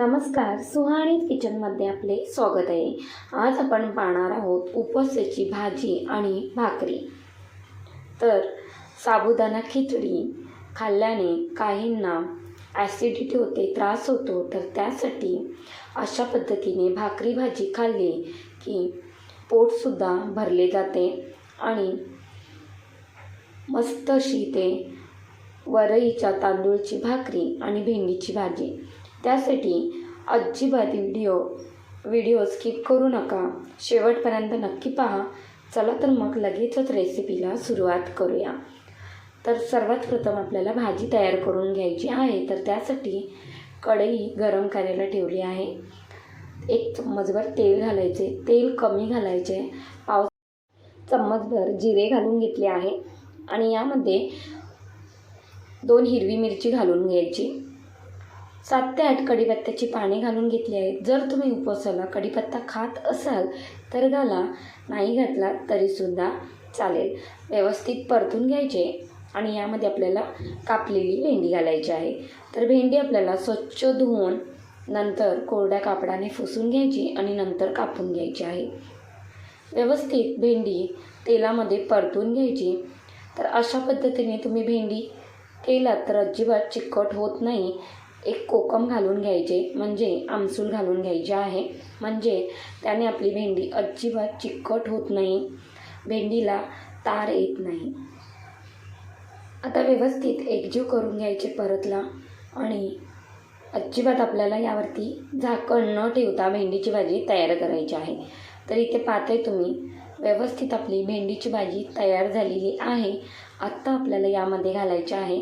नमस्कार सुहाणीत किचनमध्ये आपले स्वागत आहे. आज आपण पाहणार आहोत उपवासाची भाजी आणि भाकरी. तर साबुदाणा खिचडी खाल्ल्याने काहींना ॲसिडिटी होते त्रास होतो. तर त्यासाठी अशा पद्धतीने भाकरी भाजी खाल्ली की पोटसुद्धा भरले जाते आणि मस्त अशी ते वरईच्या तांदूळची भाकरी आणि भेंडीची भाजी. त्यासाठी अजिबात व्हिडिओ व्हिडिओ स्किप करू नका. शेवटपर्यंत नक्की पहा. चला तर मग लगेचच रेसिपीला सुरुवात करूया. तर सर्वात प्रथम आपल्याला भाजी तयार करून घ्यायची आहे. तर त्यासाठी कढई गरम करायला ठेवली आहे. एक चम्मचभर तेल घालायचे. तेल कमी घालायचे. पाव चम्मचभर जिरे घालून घेतले आहे. आणि यामध्ये दोन हिरवी मिरची घालून घ्यायची. सात ते आठ कढीपत्त्याची पाने घालून घेतली आहेत जर तुम्ही उपवासाला कढीपत्ता खात असाल तर घाला. नाही घातला तरीसुद्धा चालेल. व्यवस्थित परतून घ्यायचे आणि यामध्ये आपल्याला कापलेली भेंडी घालायची आहे. तर भेंडी आपल्याला स्वच्छ धुवून नंतर कोरड्या कापडाने फुसून घ्यायची आणि नंतर कापून घ्यायची आहे. व्यवस्थित भेंडी तेलामध्ये परतून घ्यायची. तर अशा पद्धतीने तुम्ही भेंडी केलात तर अजिबात चिकट होत नाही. एक कोकम घालून घ्यायचे म्हणजे आमसूल घालून घ्यायचे आहे. म्हणजे त्याने आपली भेंडी अजिबात चिकट होत नाही. भेंडीला तार येत नाही. आता व्यवस्थित एकजीव करून घ्यायचे परतला आणि अजिबात आपल्याला यावरती झाकण न ठेवता भेंडीची भाजी तयार करायची आहे. तर इथे पाहते तुम्ही व्यवस्थित आपली भेंडीची भाजी तयार झालेली आहे. आत्ता आपल्याला यामध्ये घालायचे आहे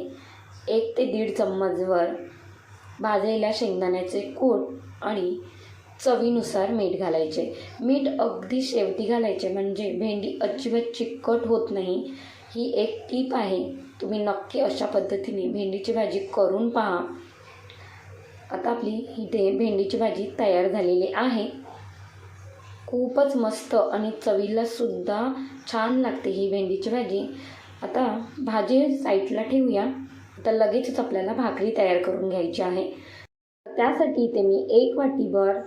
एक ते दीड चम्मचवर भाजलेल्या शेंगदाण्याचे कूट आणि चवीनुसार मीठ घालायचे. मीठ अगदी शेवटी घालायचे म्हणजे भेंडी अजिबात चिकट होत नाही. ही एक टीप आहे. तुम्ही नक्की अशा पद्धतीने भेंडीची भाजी करून पहा. आता आपली इथे भेंडीची भाजी तयार झालेली आहे. खूपच मस्त आणि चवीला सुद्धा छान लागते ही भेंडीची भाजी. आता भाजी साईडला ठेवूया. तर लगेचच आपल्याला भाकरी तयार करून घ्यायची आहे. त्यासाठी इथे मी एक वाटीभर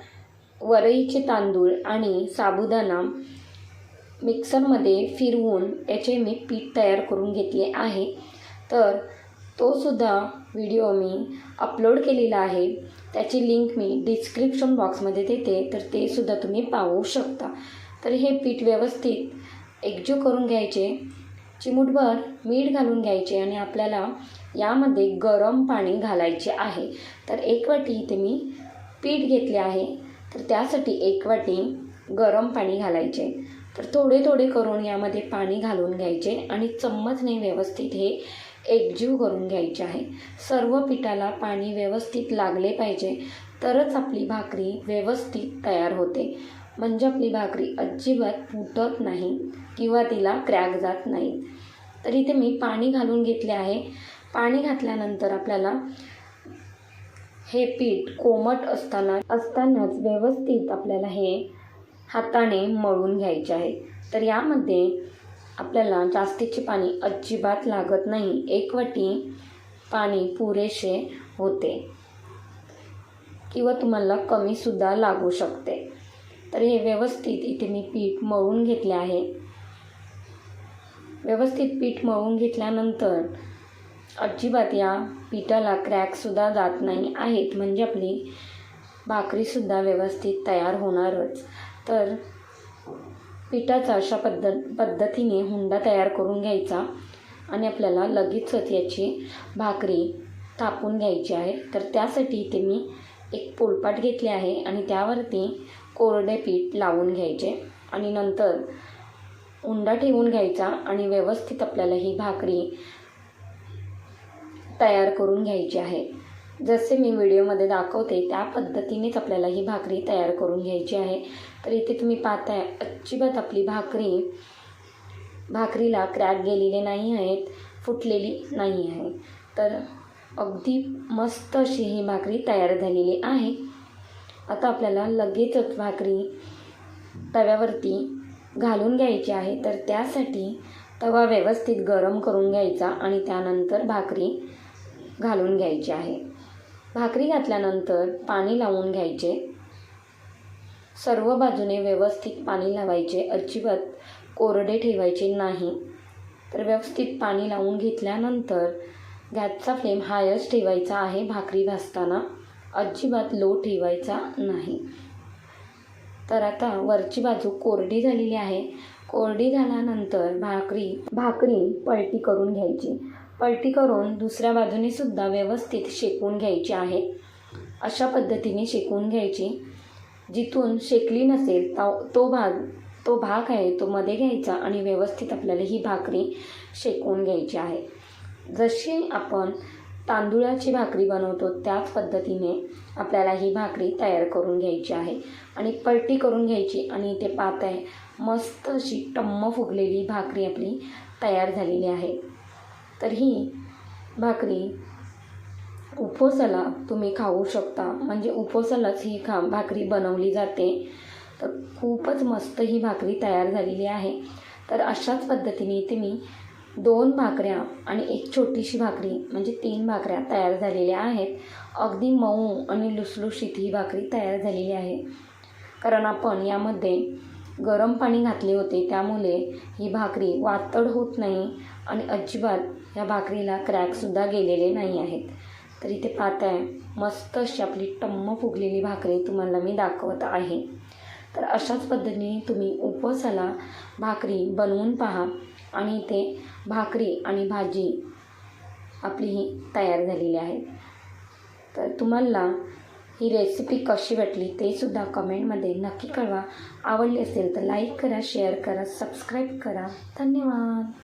वरईचे तांदूळ आणि साबुदाणा मिक्सरमध्ये फिरवून त्याचे मी पीठ तयार करून घेतले आहे. तर तो सुद्धा व्हिडिओ मी अपलोड केलेला आहे. त्याची लिंक मी डिस्क्रिप्शन बॉक्समध्ये देते. तर ते सुद्धा तुम्ही पाहू शकता. तर हे पीठ व्यवस्थित एकजीव करून घ्यायचे. चिमूटभर मीठ घालून घ्यायचे आणि आपल्याला यामध्ये गरम पाणी घालायचे आहे. तर एक वाटी इथे मी पीठ घेतले आहे. तर त्यासाठी एक वाटी गरम पाणी घालायचे. तर थोडे थोडे करून यामध्ये पाणी घालून घ्यायचे आणि चम्मचने व्यवस्थित हे एकजीव करून घ्यायचे आहे. सर्व पिठाला पाणी व्यवस्थित लागले पाहिजे. तरच आपली भाकरी व्यवस्थित तयार होते. म्हणजे आपली भाकरी अजिबात फुटत नाही किंवा तिला क्रॅक जात नाही. तर इथे मी पाणी घालून घेतले आहे. पाणी घातल्यानंतर आपल्याला हे पीठ कोमट असताना असतानाच व्यवस्थित आपल्याला हे हाताने मळून घ्यायचे आहे. तर यामध्ये आपल्याला जास्तीचे पाणी अजिबात लागत नाही. एक वाटी पाणी पुरेसे होते किंवा तुम्हाला कमीसुद्धा लागू शकते. तर हे व्यवस्थित इथे मी पीठ मळून घेतले आहे. व्यवस्थित पीठ मळून घेतल्यानंतर अजिबात या पिठाला क्रॅकसुद्धा जात नाही आहेत. म्हणजे आपली भाकरीसुद्धा व्यवस्थित तयार होणारच. तर पिठाचा अशा पद्धत पद्धतीने हुंडा तयार करून घ्यायचा आणि आपल्याला लगेचच याची भाकरी तापून घ्यायची आहे. तर त्यासाठी इथे मी एक पोलपाट घेतले आहे आणि त्यावरती कोरडे पीठ लावून घ्यायचे आणि नंतर उंडा ठेवून घ्यायचा आणि व्यवस्थित आपल्याला ही भाकरी तयार करून घ्यायची आहे. जसे मी व्हिडिओमध्ये दाखवते त्या पद्धतीनेच आपल्याला ही भाकरी तयार करून घ्यायची आहे. तर इथे तुम्ही पाहताय अजिबात आपली भाकरी भाकरीला क्रॅक गेलेले नाही आहेत फुटलेली नाही आहे. तर अगदी मस्त अशी ही भाकरी तयार झालेली आहे. आता आपल्याला लगेचच भाकरी तव्यावरती घालून घ्यायची आहे. तर त्यासाठी तवा व्यवस्थित गरम करून घ्यायचा आणि त्यानंतर भाकरी घालून घ्यायची आहे. भाकरी घातल्यानंतर पाणी लावून घ्यायचे. सर्व बाजूने व्यवस्थित पाणी लावायचे. अजिबात कोरडे ठेवायचे नाही. तर व्यवस्थित पाणी लावून घेतल्यानंतर गॅसचा फ्लेम हायच ठेवायचा आहे भाकरी भाजताना. अजिबात लो ठेवायचा नाही. तर आता वरची बाजू कोरडी झालेली आहे. कोरडी झाल्यानंतर भाकरी भाकरी पलटी करून घ्यायची. पलटी करून दुसऱ्या बाजूने सुद्धा व्यवस्थित शेकून घ्यायची आहे. अशा पद्धतीने शेकून घ्यायची. जिथून शेकली नसेल तो तो भाग तो भाग आहे तो मध्ये घ्यायचा आणि व्यवस्थित आपल्याला ही भाकरी शेकून घ्यायची आहे. जशी आपण तांदुळाची भाकरी बनवतो त्याच पद्धतीने आपल्याला ही भाकरी तयार करून घ्यायची आहे. आणि पलटी करून घ्यायची आणि ते पात आहे. मस्त अशी टम्म फुगलेली भाकरी आपली तयार झालेली आहे. तर ही भाकरी उपवासाला तुम्ही खाऊ शकता. म्हणजे उपवासालाच ही खा भाकरी बनवली जाते. तर खूपच मस्त ही भाकरी तयार झालेली आहे. तर अशाच पद्धतीने तुम्ही मी दोन भाकऱ्या आणि एक छोटीशी भाकरी म्हणजे तीन भाकऱ्या तयार झालेल्या आहेत. अगदी मऊ आणि लुसलुशीत ही भाकरी तयार झालेली आहे. कारण आपण यामध्ये गरम पाणी घातले होते त्यामुळे ही भाकरी वातड होत नाही आणि अजिबात या भाकरीला क्रॅकसुद्धा गेलेले नाही आहेत. तर इथे पाहत आहे मस्त अशी आपली टम्म फुगलेली भाकरी तुम्हाला मी दाखवत आहे. तर अशाच पद्धतीने तुम्ही उपवासाला भाकरी बनवून पहा. आणि इथे भाकरी आणि भाजी आपली ही तयार झालेली आहे. तर तुम्हाला ही रेसिपी कशी वाटली ते सुद्धा कमेंटमध्ये नक्की कळवा. आवडली असेल तर लाईक करा शेअर करा सबस्क्राईब करा. धन्यवाद.